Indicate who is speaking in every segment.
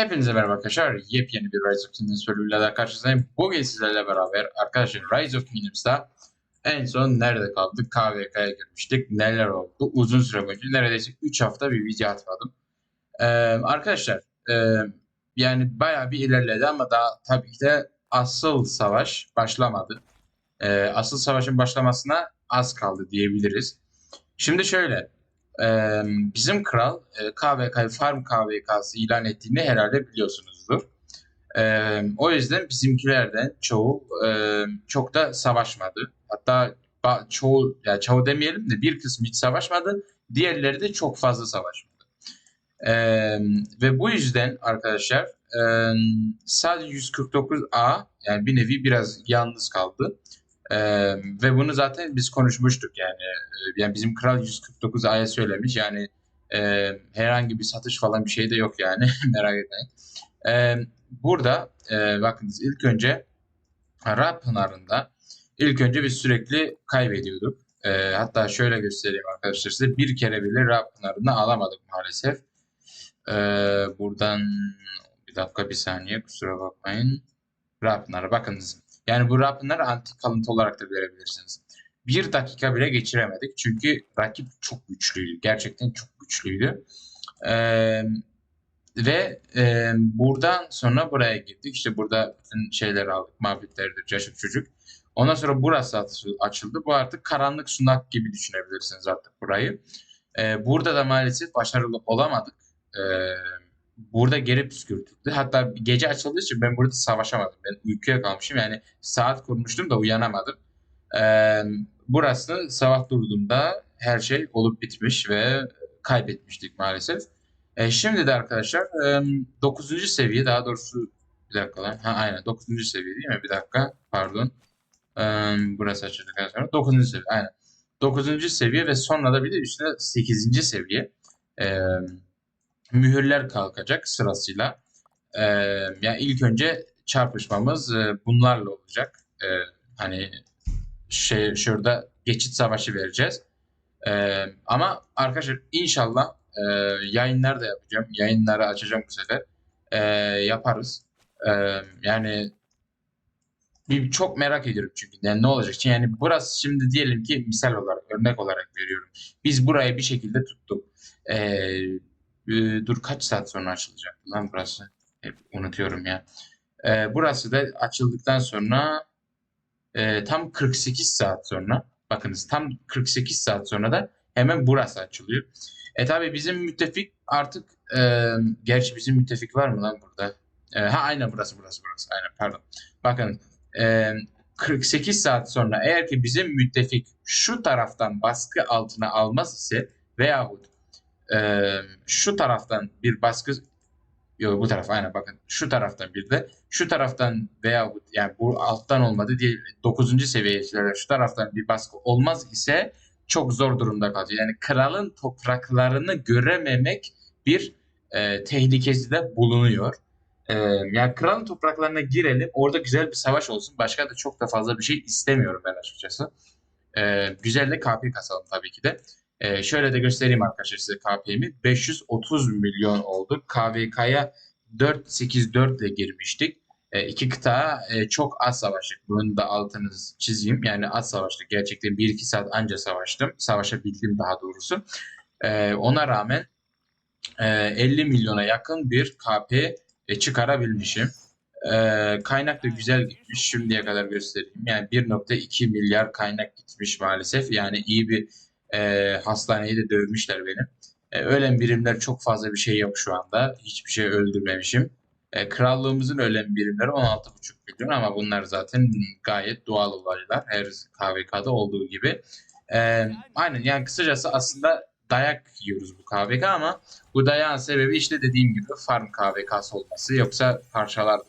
Speaker 1: Hepinize merhaba arkadaşlar. Yepyeni bir Rise of Kingdoms bölümüyle daha karşınızdayım. Bugün sizlerle beraber arkadaşlar Rise of Kingdoms'ta en son nerede kaldık? KVK'ya girmiştik. Neler oldu? Uzun süre boyunca neredeyse 3 hafta bir video atmadım. Ee, arkadaşlar e, yani bayağı bir ilerledi ama daha tabii ki de asıl savaş başlamadı. Ee, asıl savaşın başlamasına az kaldı diyebiliriz. Şimdi şöyle bizim kral KVK Farm KVK'sı ilan ettiğini herhalde biliyorsunuzdur. O yüzden bizimkilerden çoğu çok da savaşmadı. Hatta çoğu ya çoğu demeyelim de bir kısmı hiç savaşmadı. Diğerleri de çok fazla savaşmadı. Ve bu yüzden arkadaşlar sadece 149A yani bir nevi biraz yalnız kaldı. Ee, ve bunu zaten biz konuşmuştuk yani. Yani bizim kral 149 aya söylemiş yani e, herhangi bir satış falan bir şey de yok yani merak etmeyin. Ee, burada e, bakınız ilk önce Ra Pınarı'nda ilk önce biz sürekli kaybediyorduk. Ee, hatta şöyle göstereyim arkadaşlar size bir kere bile Ra Pınarı'nı alamadık maalesef. Ee, buradan bir dakika bir saniye kusura bakmayın. Ra Pınarı bakınız. Yani bu Rapin'leri antik kalıntı olarak da görebilirsiniz. Bir dakika bile geçiremedik. Çünkü rakip çok güçlüydü. Gerçekten çok güçlüydü. Ee, ve e, buradan sonra buraya gittik. İşte burada bütün şeyleri aldık. Mabitlerdir, caşık çocuk. Ondan sonra burası açı- açıldı. Bu artık karanlık sunak gibi düşünebilirsiniz artık burayı. Ee, burada da maalesef başarılı olamadık. Ee, burada geri püskürtüldü. Hatta gece açıldığı için ben burada savaşamadım. Ben uykuya kalmışım. Yani saat kurmuştum da uyanamadım. Ee, burası sabah durduğumda her şey olup bitmiş ve kaybetmiştik maalesef. Ee, şimdi de arkadaşlar 9. seviye daha doğrusu bir dakika lan. Ha aynen 9. seviye değil mi? Bir dakika pardon. Ee, burası açıldıktan sonra 9. seviye aynen. 9. seviye ve sonra da bir de üstüne 8. seviye. Ee, mühürler kalkacak sırasıyla. Ee, yani ilk önce çarpışmamız e, bunlarla olacak. Ee, hani şey şurada geçit savaşı vereceğiz. Ee, ama arkadaşlar inşallah e, yayınlar da yapacağım. Yayınları açacağım bu sefer. Ee, yaparız. Ee, yani bir çok merak ediyorum çünkü yani ne olacak? Yani burası şimdi diyelim ki misal olarak örnek olarak veriyorum. Biz burayı bir şekilde tuttuk. Ee, e, dur kaç saat sonra açılacak lan burası? Hep unutuyorum ya. Ee, burası da açıldıktan sonra e, tam 48 saat sonra bakınız tam 48 saat sonra da hemen burası açılıyor. E tabi bizim müttefik artık e, gerçi bizim müttefik var mı lan burada? E, ha aynen burası burası burası aynen pardon. Bakın e, 48 saat sonra eğer ki bizim müttefik şu taraftan baskı altına almaz ise veyahut e, şu taraftan bir baskı yok bu taraf aynen bakın şu taraftan bir de şu taraftan veyahut yani bu alttan olmadı diye 9. seviyeye şu taraftan bir baskı olmaz ise çok zor durumda kalacak. Yani kralın topraklarını görememek bir e, tehlikesi de bulunuyor. E, yani kralın topraklarına girelim. Orada güzel bir savaş olsun. Başka da çok da fazla bir şey istemiyorum ben açıkçası. E, güzel de KP kasalım tabii ki de. E, şöyle de göstereyim arkadaşlar size KP'mi. 530 milyon oldu. KVK'ya 484 ile girmiştik. E, iki kıta e, çok az savaştık. Bunun da altını çizeyim. Yani az savaştık. Gerçekten 1-2 saat anca savaştım. Savaşabildim daha doğrusu. E, ona rağmen e, 50 milyona yakın bir KP e, çıkarabilmişim. E, kaynak da güzel gitmiş. Şimdiye kadar göstereyim. Yani 1.2 milyar kaynak gitmiş maalesef. Yani iyi bir e, hastaneyi de dövmüşler beni. E, ölen birimler çok fazla bir şey yok şu anda. Hiçbir şey öldürmemişim. E, krallığımızın ölen birimleri 16,5 milyon ama bunlar zaten gayet doğal olaylar. Her KVK'da olduğu gibi. E, aynen yani kısacası aslında dayak yiyoruz bu KVK ama bu dayağın sebebi işte dediğim gibi farm KVK'sı olması. Yoksa parçalar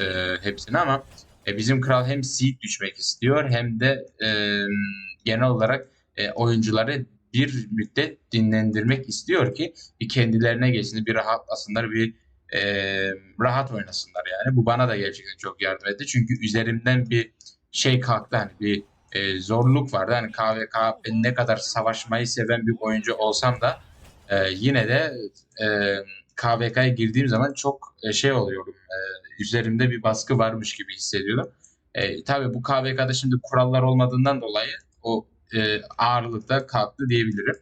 Speaker 1: e, hepsini ama e, bizim kral hem seed düşmek istiyor hem de e, genel olarak e, oyuncuları bir müddet dinlendirmek istiyor ki bir kendilerine gelsin, bir rahatlasınlar, bir e, rahat oynasınlar yani. Bu bana da gerçekten çok yardım etti. Çünkü üzerimden bir şey kalktı hani bir e, zorluk vardı. Hani KVK ne kadar savaşmayı seven bir oyuncu olsam da e, yine de e, KVK'ya girdiğim zaman çok e, şey oluyorum. E, üzerimde bir baskı varmış gibi hissediyordum. E, tabii bu KVK'da şimdi kurallar olmadığından dolayı o e, ağırlıkta kalktı diyebilirim.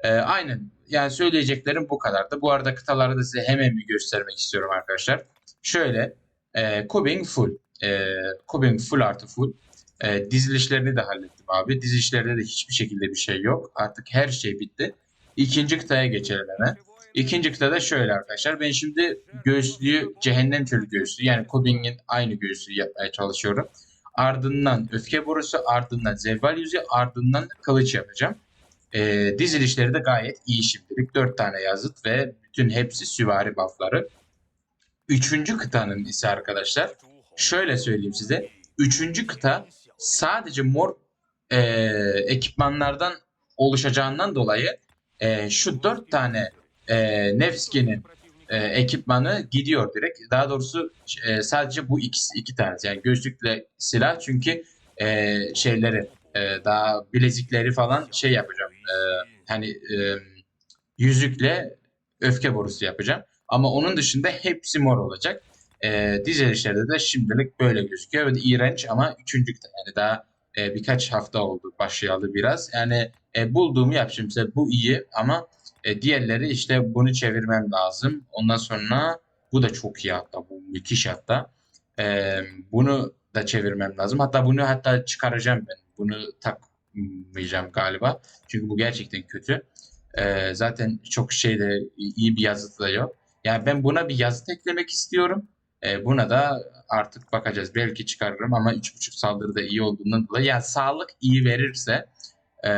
Speaker 1: E, aynen. Yani söyleyeceklerim bu kadardı. Bu arada kıtaları da size hemen bir göstermek istiyorum arkadaşlar. Şöyle e, Kubing full. E, Kubing full artı full. E, dizilişlerini de hallettim abi. Dizilişlerde de hiçbir şekilde bir şey yok. Artık her şey bitti. İkinci kıtaya geçelim hemen. İkinci kıtada şöyle arkadaşlar. Ben şimdi göğüslüğü cehennem çölü göğüslüğü yani Kubing'in aynı göğüslüğü yapmaya çalışıyorum. Ardından öfke borusu, ardından zevval yüzü, ardından da kılıç yapacağım. Ee, dizilişleri de gayet iyi şimdilik. Dört tane yazıt ve bütün hepsi süvari buffları. Üçüncü kıtanın ise arkadaşlar şöyle söyleyeyim size. Üçüncü kıta sadece mor e, ekipmanlardan oluşacağından dolayı e, şu dört tane e, Nevski'nin e, ekipmanı gidiyor direkt. Daha doğrusu e, sadece bu ikisi iki tanesi. Yani gözlükle silah çünkü e, şeyleri e, daha bilezikleri falan şey yapacağım. E, hani e, yüzükle öfke borusu yapacağım. Ama onun dışında hepsi mor olacak. E, dizilişlerde de şimdilik böyle gözüküyor. De iğrenç ama üçüncü kıta. Yani daha e, birkaç hafta oldu başlayalı biraz. Yani e, bulduğumu yapacağım size. Bu iyi ama e, diğerleri işte bunu çevirmem lazım. Ondan sonra bu da çok iyi hatta. Bu müthiş hatta. E, bunu da çevirmem lazım. Hatta bunu hatta çıkaracağım ben. Bunu takmayacağım galiba. Çünkü bu gerçekten kötü. E, zaten çok şeyde iyi bir yazıtı da yok. Yani ben buna bir yazıt eklemek istiyorum. E, buna da artık bakacağız. Belki çıkarırım ama 3.5 saldırı da iyi olduğundan dolayı. Yani sağlık iyi verirse e,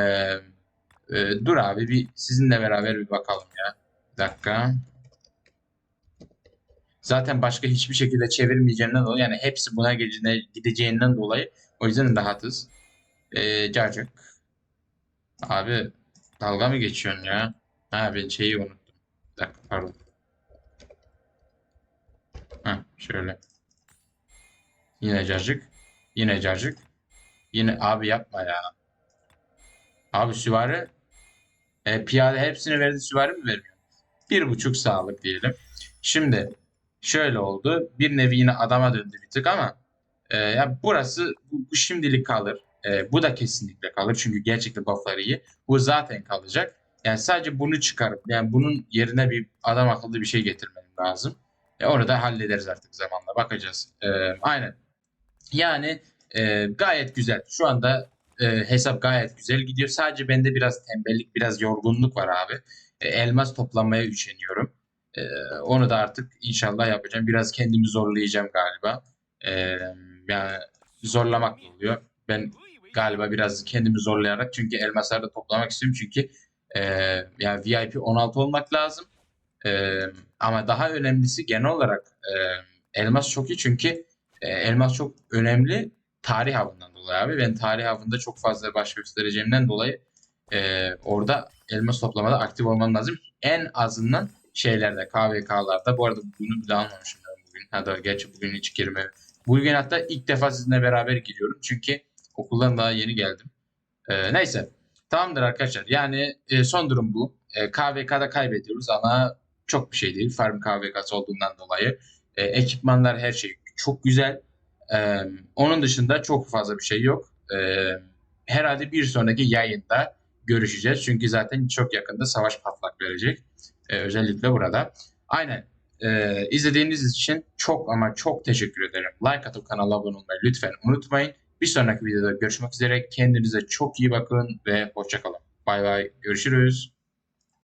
Speaker 1: e, dur abi bir sizinle beraber bir bakalım ya. Bir dakika. Zaten başka hiçbir şekilde çevirmeyeceğimden dolayı yani hepsi buna gideceğinden dolayı o yüzden rahatız. E, cacık. Abi dalga mı geçiyorsun ya? Ha ben şeyi unuttum. Bir dakika pardon. Ha şöyle. Yine cacık. Yine cacık. Yine abi yapma ya. Abi süvari e, piyade hepsini verdi süvari mi vermiyor? Bir buçuk sağlık diyelim. Şimdi şöyle oldu. Bir nevi yine adama döndü bir tık ama e, ya burası bu, bu şimdilik kalır. E, bu da kesinlikle kalır. Çünkü gerçekten buffları iyi. Bu zaten kalacak. Yani sadece bunu çıkarıp yani bunun yerine bir adam akıllı bir şey getirmem lazım. E, onu da hallederiz artık zamanla. Bakacağız. E, aynen. Yani e, gayet güzel. Şu anda e, hesap gayet güzel gidiyor. Sadece bende biraz tembellik, biraz yorgunluk var abi. E, elmas toplamaya üşeniyorum. E, onu da artık inşallah yapacağım. Biraz kendimi zorlayacağım galiba. E, yani zorlamak oluyor. Ben galiba biraz kendimi zorlayarak çünkü elmasları da toplamak istiyorum. Çünkü e, yani VIP 16 olmak lazım. E, ama daha önemlisi genel olarak e, elmas çok iyi çünkü e, elmas çok önemli tarih avından dolayı abi. Ben tarih avında çok fazla baş göstereceğimden dolayı e, orada elmas toplamada aktif olmam lazım. En azından şeylerde KVK'larda. Bu arada bunu bile almamışım ben bugün. Hatta gerçi bugün hiç girme. Bugün hatta ilk defa sizinle beraber giriyorum. Çünkü okuldan daha yeni geldim. E, neyse. Tamamdır arkadaşlar. Yani e, son durum bu. E, KVK'da kaybediyoruz ama çok bir şey değil. Farm KVK'sı olduğundan dolayı. E, ekipmanlar her şey çok güzel. Ee, onun dışında çok fazla bir şey yok. Ee, herhalde bir sonraki yayında görüşeceğiz. Çünkü zaten çok yakında savaş patlak verecek. Ee, özellikle burada. Aynen. Ee, izlediğiniz için çok ama çok teşekkür ederim. Like atıp kanala abone olmayı lütfen unutmayın. Bir sonraki videoda görüşmek üzere. Kendinize çok iyi bakın ve hoşçakalın. Bay bay. Görüşürüz.